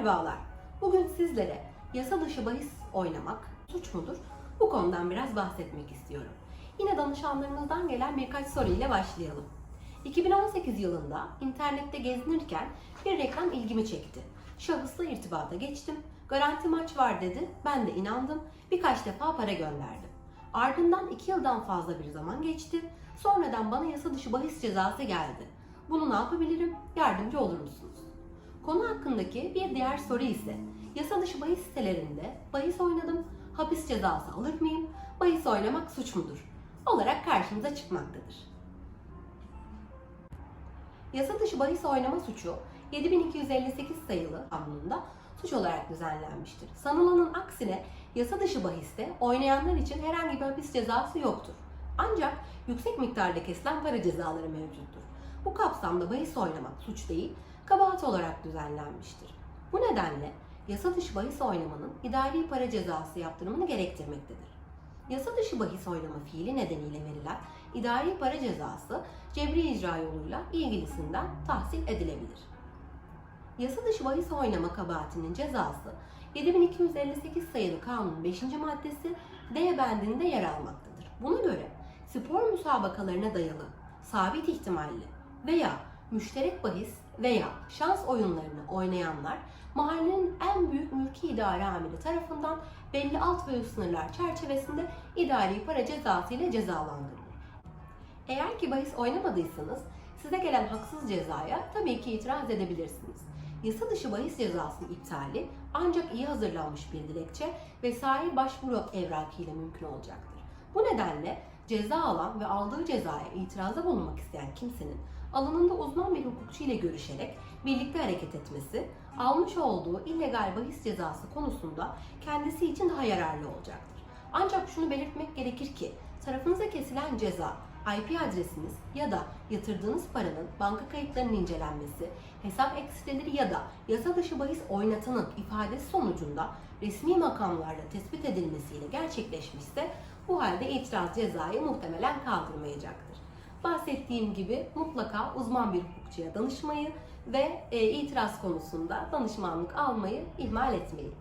Merhabalar. Bugün sizlere yasa dışı bahis oynamak suç mudur? Bu konudan biraz bahsetmek istiyorum. Yine danışanlarımızdan gelen birkaç soru ile başlayalım. 2018 yılında internette gezinirken bir reklam ilgimi çekti. Şahısla irtibata geçtim. Garanti maç var dedi. Ben de inandım. Birkaç defa para gönderdim. Ardından 2 yıldan fazla bir zaman geçti. Sonradan bana yasa dışı bahis cezası geldi. Bunu ne yapabilirim? Yardımcı olur musunuz? Konu hakkındaki bir diğer soru ise yasa dışı bahis sitelerinde bahis oynadım, hapis cezası alır mıyım, bahis oynamak suç mudur? olarak karşımıza çıkmaktadır. Yasa dışı bahis oynama suçu 7258 sayılı kanununda suç olarak düzenlenmiştir. Sanılanın aksine yasa dışı bahiste oynayanlar için herhangi bir hapis cezası yoktur. Ancak yüksek miktarda kesilen para cezaları mevcuttur. Bu kapsamda bahis oynamak suç değil, kabahat olarak düzenlenmiştir. Bu nedenle yasa dışı bahis oynamanın idari para cezası yaptırımını gerektirmektedir. Yasa dışı bahis oynama fiili nedeniyle verilen idari para cezası cebri icra yoluyla ilgilisinden tahsil edilebilir. Yasa dışı bahis oynama kabahatinin cezası 7258 sayılı kanunun 5. maddesi D bendinde yer almaktadır. Buna göre spor müsabakalarına dayalı, sabit ihtimalli veya müşterek bahis veya şans oyunlarını oynayanlar mahallenin en büyük mülki idare amiri tarafından belli alt ve üst sınırlar çerçevesinde idari para cezası ile cezalandırılır. Eğer ki bahis oynamadıysanız size gelen haksız cezaya tabii ki itiraz edebilirsiniz. Yasa dışı bahis cezasının iptali ancak iyi hazırlanmış bir dilekçe ve sahih başvuru evrakıyla mümkün olacaktır. Bu nedenle ceza alan ve aldığı cezaya itirazda bulunmak isteyen kimsenin alanında uzman bir hukukçu ile görüşerek birlikte hareket etmesi, almış olduğu illegal bahis cezası konusunda kendisi için daha yararlı olacaktır. Ancak şunu belirtmek gerekir ki tarafınıza kesilen ceza IP adresiniz ya da yatırdığınız paranın banka kayıtlarının incelenmesi, hesap eksilteleri ya da yasa dışı bahis oynatanın ifadesi sonucunda resmi makamlarla tespit edilmesiyle gerçekleşmişse bu halde itiraz cezayı muhtemelen kaldırmayacaktır. Bahsettiğim gibi mutlaka uzman bir hukukçuya danışmayı ve e, itiraz konusunda danışmanlık almayı ihmal etmeyin.